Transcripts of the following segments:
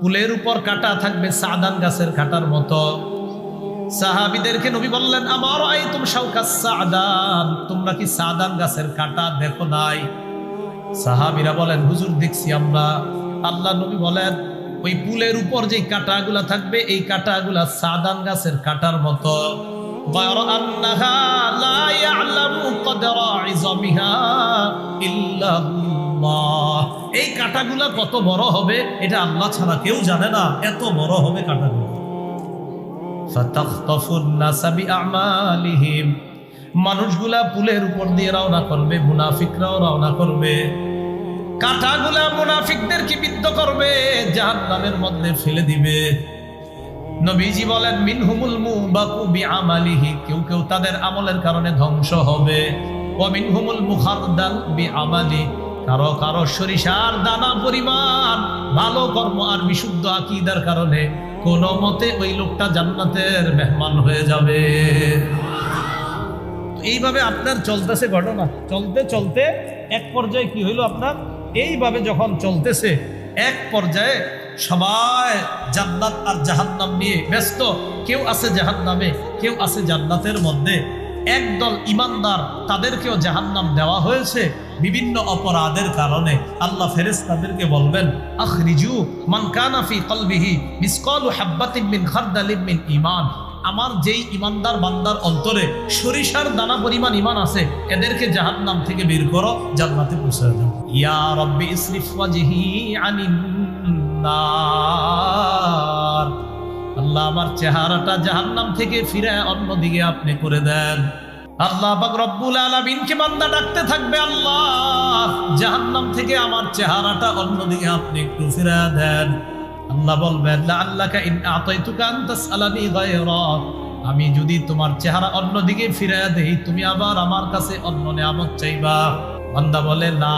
ফুলের উপর কাটা থাকবে সাদান গাছের কাটার মতো। সাহাবিদেরকে নবী বললেন, আমার আই তুমি সাউকা সাদান, তোমরা কি সাদান গাছের কাটা দেখো নাই? সাহাবিরা বলেন, হুজুর, দেখছি আমরা। আল্লাহ নবী বলেন, ওই পুলের উপর যে কাটাগুলা থাকবে, এই কাটাগুলা সাদান গাছের কাটার মতো। আল্লাহ কাঁটাগুলা কত বড় হবে, এটা আল্লাহ ছাড়া কেউ জানে না। এত বড় হবে কাঁটাগুলো। মানুষগুলা পুলের উপর দিয়ে রওনা করবে, মুনাফিকরাও রওনা করবে। কাঁটাগুলা মুনাফিকদের কি বিদ্ধ করবে জাহান নামের মধ্যে ফেলে দিবে। নবীজি বলেন, মিনহুমুল মুবাকু বিআমালিহি। কেউ কেউ তাদের আমলের কারণে ধ্বংস হবে। ওয়া মিনহুমুল বি বিআমালিহি কারও কারও সরিষার দানা পরিমাণ, ভালো কর্ম আর বিশুদ্ধ আকীদার কারণে কোনো মতে ওই লোকটা জান্নাতের মেহমান হয়ে যাবে। এইভাবে আপনার চলতেছে ঘটনা। চলতে চলতে এক পর্যায়ে কি হইল আপনার? এইভাবে যখন চলতেছে, এক পর্যায়ে সবাই জান্নাত আর জাহান্নাম নিয়ে ব্যস্ত। কেউ আছে জাহান্নামে, কেউ আছে জান্নাতের মধ্যে। একদল ইমানদার তাদেরকেও জাহান্নাম দেওয়া হয়েছে বিভিন্ন অপরাধের কারণে। আল্লাহ ফেরেস তাদেরকে বলবেন, আখরিজু মান কানা ফি কলবিহি মিসকালু হাব্বাতিন মিন খারদালিন মিন ঈমান। আমার যেই ইমানদার বান্দার অন্তরে সরিষার দানা পরিমাণ ইমান আছে, এদেরকে জাহান্নাম থেকে বের করো, জান্নাতে পৌঁছে দাও। ইয়া রব্বি ইসরিফ ওয়াজহি আনিন নার আল্লাহ আমার চেহারাটা জাহান্নাম থেকে ফিরে অন্যদিকে আপনি করে দেন। আল্লাহ রব্বুল আলামিনকে বান্দা ডাকতে থাকবে, আল্লাহ। জাহান্নাম থেকে আমার চেহারাটা অন্যদিকে আপনি একটু ফিরে দেন। আল্লাহ বলবেন আল্লাহকে আমি যদি তোমার চেহারা অন্যদিকে ফিরে দেই, তুমি আবার আমার কাছে অন্য নিয়ামত চাইবা। বান্দা বলে, না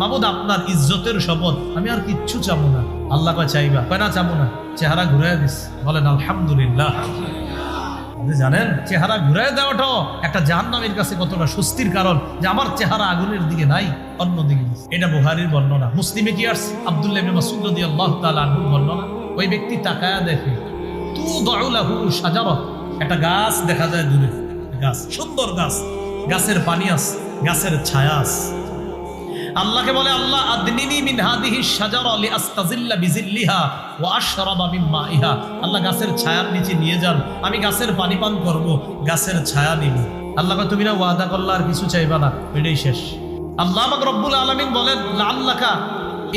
মাবুদ আপনার ইজ্জতের শপথ, আমি আর কিচ্ছু চাবো না। আল্লাহ চাইবা? কয়, না চাবো না। চেহারা ঘুরে দিস। বলেন, আলহামদুলিল্লাহ। জানেন, চেহারা ঘুরে দেওয়াটাও একটা জাহান্নামের কাছে কতটা স্বস্তির কারণ যে আমার চেহারা আগুনের দিকে নাই, অন্য দিকে এটা বুহারির বর্ণনা। মুসলিমে কি আর আব্দুল্লাহ ইবনে মাসউদ রাদিয়াল্লাহু তাআলা বর্ণনা। ওই ব্যক্তি তাকায়া দেখে তু দাউলাহু শাজারা একটা গাছ দেখা যায় দূরে। গাছ, সুন্দর গাছ, গাছের পানি আছে, গাছের ছায়া আছে। আল্লাহকে বলে, আল্লাহ আদনিনি মিন হাদিহি শাজারা লি আস্তাজিল্লা বিজিল্লিহা ওয়া আশরাবা মিন মাইহা। আল্লাহ গাছের ছায়ার নিচে নিয়ে যান, আমি গাছের পানি পান করব, গাছের ছায়া নিব। আল্লাহ তুমি না ওয়াদা করলা আর কিছু চাইবা না, এটাই শেষ। আল্লাহ পাক রব্বুল আলামিন বলেন, লাআল্লাকা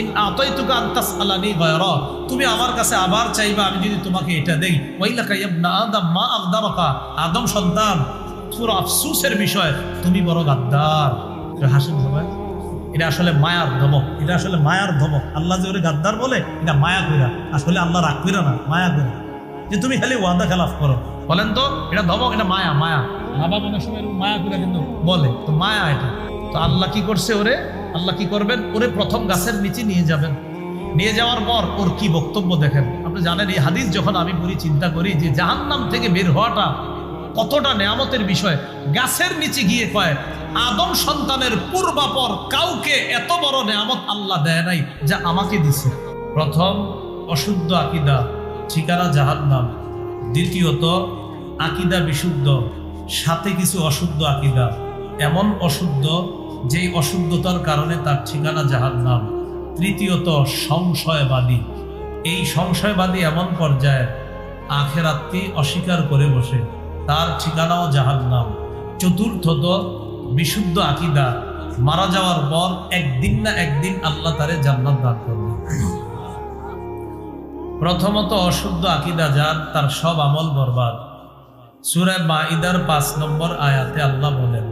ইন আতাইতুকা আন তাসআলানি গায়রা। তুমি আমার কাছে আবার চাইবা, আমি যদি তোমাকে এটা দেই। ওয়াইলাকা ইবনা আদম মা আগদারাকা আদম সন্তান তোর আফসোসের বিষয়। তুমি বড় গাদ্দার। হাসেন সবাই। এটা আসলে মায়ার ধমক। এটা আসলে মায়ার ধমক। আল্লাহ যে গাদ্দার বলে, এটা মায়া কইরা। আসলে আল্লাহ রাগ কইরা না, মায়া কইরা। যে তুমি খালি ওয়াদা খেলাফ করো। বলেন তো, এটা ধমক, এটা মায়া মায়া। বাবা অনেক সময় মায়া কইরা কিন্তু বলে, তো মায়া এটা। তো আল্লাহ কি করছে ওরে? আল্লাহ কি করবেন? ওরে প্রথম গাছের নিচে নিয়ে যাবেন। নিয়ে যাওয়ার পর ওর কি বক্তব্য দেখেন? আপনি জানেন, এই হাদিস যখন আমি পড়ি চিন্তা করি যে জাহান্নাম থেকে বের হওয়াটা কতটা নেয়ামতের বিষয়? গাছের নিচে গিয়ে কয়, আদম সন্তানের পূর্বাপর কাউকে এত বড় নেয়ামত আল্লাহ দেয় নাই যা আমাকে দিছে। প্রথম, অশুদ্ধ আকিদা, ঠিকানা জাহান্নাম। দ্বিতীয়ত, আকিদা বিশুদ্ধ, সাথে কিছু অশুদ্ধ আকিদা। এমন অশুদ্ধ যেই অশুদ্ধতার কারণে তার ঠিকানা জাহান্নাম। তৃতীয়ত, সংশয়বাদী। এই সংশয়বাদী এমন পর্যায়ে আখেরাতকে অস্বীকার করে বসে। তার ঠিকানাও জাহান্নাম। চতুর্থত বিশুদ্ধ আকিদা, মারা যাওয়ার পর একদিন না একদিন আল্লাহ তারে জান্নাত দান করবে। প্রথমত অশুদ্ধ আকিদা যার, তার সব আমল বরবাদ। সুরায় মাইদার পাঁচ নম্বর আয়াতে আল্লাহ বলেন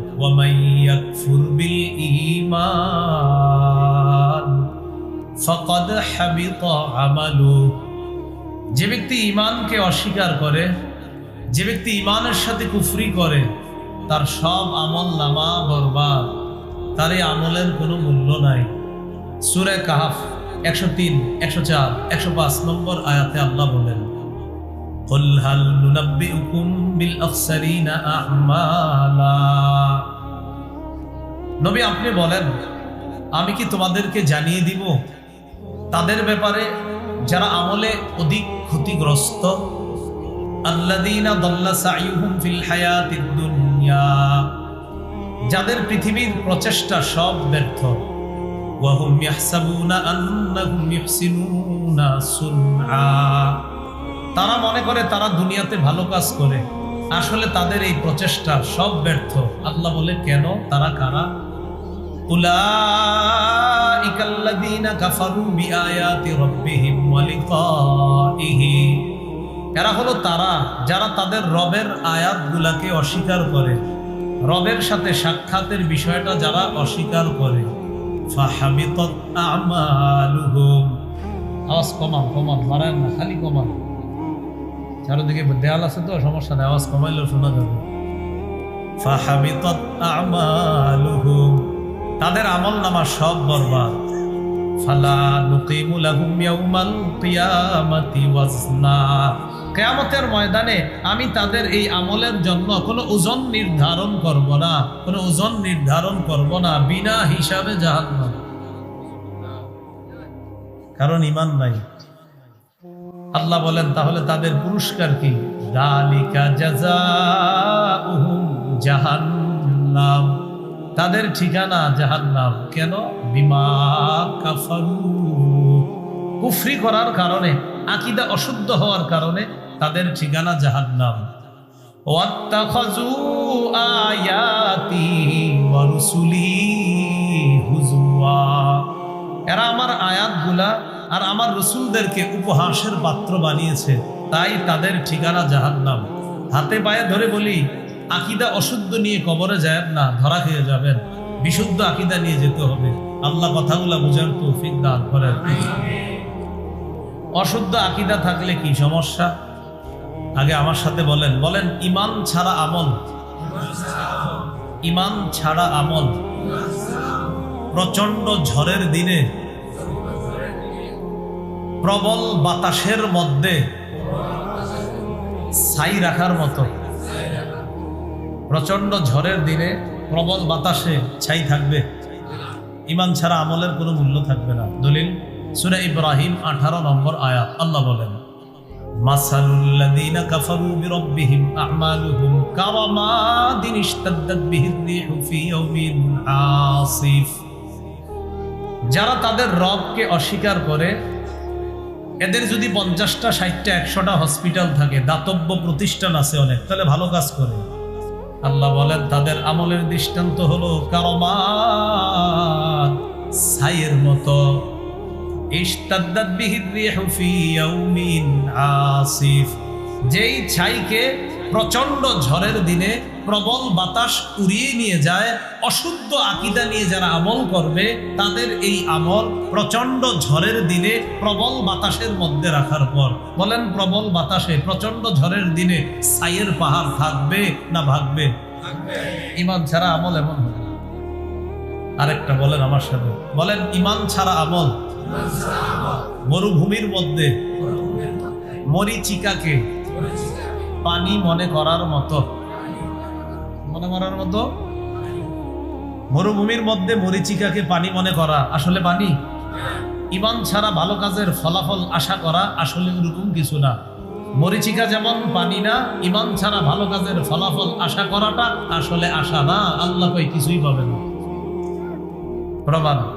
যে ব্যক্তি ইমানকে অস্বীকার করে যে ব্যক্তি ঈমানের সাথে কুফরি করে তার সব আমল নামা বরবাদ তার এই আমলের কোনো মূল্য নাই সুরে কাহাফ একশো তিন একশো চার একশো পাঁচ নম্বর আয়াতে আল্লাহ বলেন قل هل ننبئكم بالأخسرين أعمالا নবী আপনি বলেন আমি কি তোমাদেরকে জানিয়ে দিব তাদের ব্যাপারে যারা আমলে অধিক ক্ষতিগ্রস্ত যাদের পৃথিবীর প্রচেষ্টা সব ব্যর্থ। তারা মনে করে তারা দুনিয়াতে ভালো কাজ করে। আসলে তাদের এই প্রচেষ্টা সব ব্যর্থ। আল্লাহ বলে, কেন? তারা কারা? উলাইকাল্লাযীনা কাফারু বিআয়াতি রাব্বিহিম ওয়া এরা হলো তারা যারা তাদের রবের আয়াতগুলাকে অস্বীকার করে। রবের সাথে সাক্ষাতের বিষয়টা যারা অস্বীকার করে। আওয়াজ কমান কমান মারেন না, খালি কমান। চারদিকে দেয়াল আছে তো, সমস্যা নেই, আওয়াজ কমাইলেও শোনা যাবে। তাদের আমল নামা সব বরবাদ। ফালা নুকিমু লাহুম ইয়াউমাল কিয়ামাতি ওয়াজনা। কিয়ামতের ময়দানে আমি তাদের এই আমলের জন্য কোনো ওজন নির্ধারণ করব না, কোনো ওজন নির্ধারণ করব না, বিনা হিসাবে জাহান্নাম। কারণ ইমান নাই। আল্লাহ বলেন, তাহলে তাদের পুরস্কার কি? দালিকা জাহান্নাম। তাদের ঠিকানা জাহান্নাম। কেন? বিমা কাফারু। কুফরি করার কারণে। আকিদা অশুদ্ধ হওয়ার কারণে তাদের ঠিকানা জাহান্নাম। এরা আমার আয়াতগুলা আর আমার রসুলদেরকে উপহাসের পাত্র বানিয়েছে, তাই তাদের ঠিকানা জাহান্নাম। হাতে পায়ে ধরে বলি, আকিদা অশুদ্ধ নিয়ে কবরে যায় না, ধরা খেয়ে যাবেন। বিশুদ্ধ আকিদা নিয়ে যেতে হবে। আল্লাহ কথাগুলা বোঝার তৌফিক দান করেন। অশুদ্ধ আকিদা থাকলে কি সমস্যা? আগে আমার সাথে বলেন। বলেন, ইমান ছাড়া আমল। ইমান ছাড়া আমল। প্রচণ্ড ঝড়ের দিনে, প্রবল বাতাসের মধ্যে ছাই রাখার মতো। প্রচণ্ড ঝড়ের দিনে, প্রবল বাতাসে ছাই থাকবে। ইমান ছাড়া আমলের কোনো মূল্য থাকবে না। দলিল? সুরা ইব্রাহিম আঠারো নম্বর আয়াত, আল্লাহ বলেন যারা তাদের রবকে অস্বীকার করে, এদের যদি পঞ্চাশটা, ষাটটা, একশোটা হসপিটাল থাকে, দাতব্য প্রতিষ্ঠান আছে অনেক, তাহলে ভালো কাজ করে। আল্লাহ বলেন, তাদের আমলের দৃষ্টান্ত হলো কারমান ছাইয়ের মতো। ইশতাদ্দাত বিহির ফি ইয়াউমিন আসিফ। যেই ছাইকে প্রচণ্ড ঝড়ের দিনে প্রবল বাতাস উড়িয়ে নিয়ে যায়, অশুদ্ধ আকিদা নিয়ে যারা আমল করবে, তাদের এই আমল প্রচণ্ড ঝড়ের দিনে প্রবল বাতাসের মধ্যে রাখার পর। বলেন প্রবল বাতাসে প্রচণ্ড ঝড়ের দিনে ছাইয়ের পাহাড় থাকবে না ভাগবে? ইমান ছাড়া আমল এমন হবে আরেকটা বলেন আমার সাথে। বলেন, ইমান ছাড়া আমল মরুভূমির মধ্যে। মরিচিকাকে। পানি মনে করার মতো। মনে করার মতো? মরুভূমির মধ্যে মরিচিকাকে পানি মনে করা। আসলে পানি? ইমান ছাড়া ভালো কাজের ফলাফল আশা করা আসলে ওরকম কিছু না। মরিচিকা যেমন পানি না, ইমান ছাড়া ভালো কাজের ফলাফল আশা করাটা আসলে আশা না। আল্লাহ কিছুই পাবে না। প্রমাণ।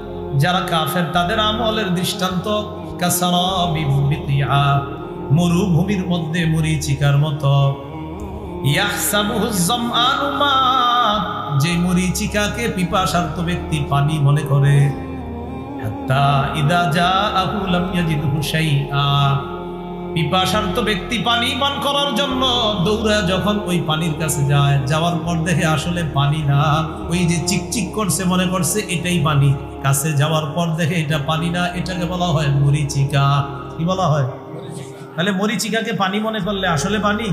যারা কাফের, তাদের আমলের দৃষ্টান্ত মরুভূমির মধ্যে মরিচিকার মতো। যে মরিচিকাকে পিপাসার্ত ব্যক্তি পানি মনে করে। পিপাসার্ত ব্যক্তি পানি পান করার জন্য দৌড়া যখন ওই পানির কাছে যায়, যাওয়ার পর দেখে আসলে পানি না, ওই যে চিকচিক করছে মনে করছে, এটাই পানি। কাছে যাওয়ার পর দেখে এটা পানি না, এটাকে বলা হয় মরিচিকা। কি বলা হয়? তাহলে মরিচিকাকে পানি মনে করলে আসলে পানি?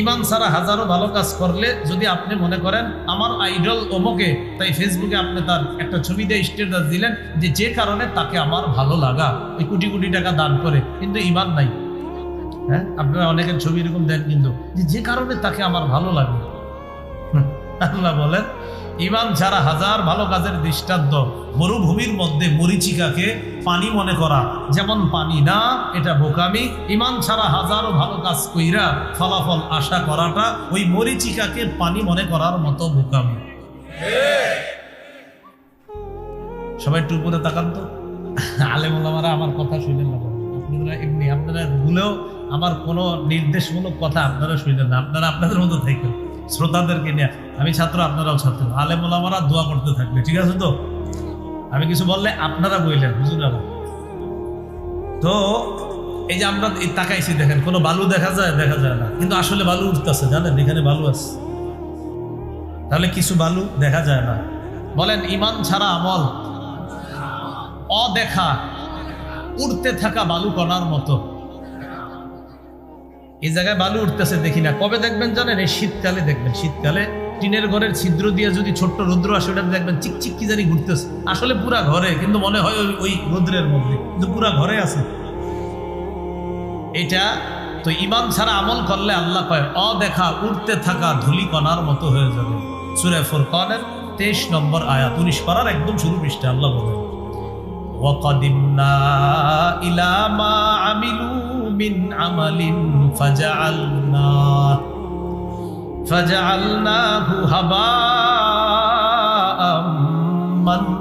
ইমান সারা হাজারো ভালো কাজ করলে যদি আপনি মনে করেন, আমার আইডল অমুকে, তাই ফেসবুকে আপনি তার একটা ছবি দিয়ে স্টেটাস দিলেন যে যে কারণে তাকে আমার ভালো লাগা, ওই কোটি কোটি টাকা দান করে, কিন্তু ইমান নাই। হ্যাঁ? আপনারা অনেকের ছবি এরকম দেন কিন্তু, যে যে কারণে তাকে আমার ভালো লাগে। আল্লাহ বলেন ইমান ছাড়া হাজার ভালো কাজের দৃষ্টান্ত, মরুভূমির মধ্যে মরিচিকাকে পানি মনে করা, যেমন পানি না, এটা বোকামি। ইমান ছাড়া হাজারো ভালো কাজ কইরা ফলাফল আশা করাটা ওই মরিচিকাকে পানি মনে করার মতো বোকামি। সবাই একটু উপরে তাকান তো। আলেম ওলামারা আমার কথা শুনলেন না আপনারা এমনি, আপনারা ভুলেও আমার কোনো নির্দেশমূলক কথা আপনারা শুনলেন না। আপনারা আপনাদের মতো থাকবেন শ্রোতাদেরকে নিয়ে। আমি ছাত্র, আপনারাও ছাত্র। আলেম ওলামারা দোয়া করতে থাকবে, ঠিক আছে তো? আমি কিছু বললে আপনারা বললেন বুঝুন তো, এই যে আমরা তাকাইছি, দেখেন, কোনো বালু দেখা যায় দেখা যায় না। কিন্তু আসলে বালু উঠতেছে, জানেন? এখানে বালু আছে। তাহলে কিছু বালু দেখা যায় না। বলেন, ইমান ছাড়া আমল, অদেখা, উড়তে থাকা বালু কণার মতো। এই জায়গায় বালু উঠতেছে দেখি না কবে দেখবেন জানেন এই শীতকালে দেখবেন শীতকালে টিনের ঘরের ছিদ্র দিয়ে যদি ছোট্ট রৌদ্র আসে ওটা দেখবেন চিকচিক কি জানি ঘুরতেছে আসলে পুরা ঘরে কিন্তু মনে হয় ওই- ওই রৌদ্রের মধ্যে কিন্তু পুরা ঘরে আছে এটা তো ইমান ছাড়া আমল করলে আল্লাহ কয় অদেখা উঠতে থাকা ধুলি কণার মতো হয়ে যাবে সুরে ফুরকানের তেইশ নম্বর আয়াত উনিশ পারার একদম শুরু পৃষ্ঠে আল্লাহ বলেন وقدمنا إلى ما عملوا من عمل فجعلناه فجعلناه هباء منثورا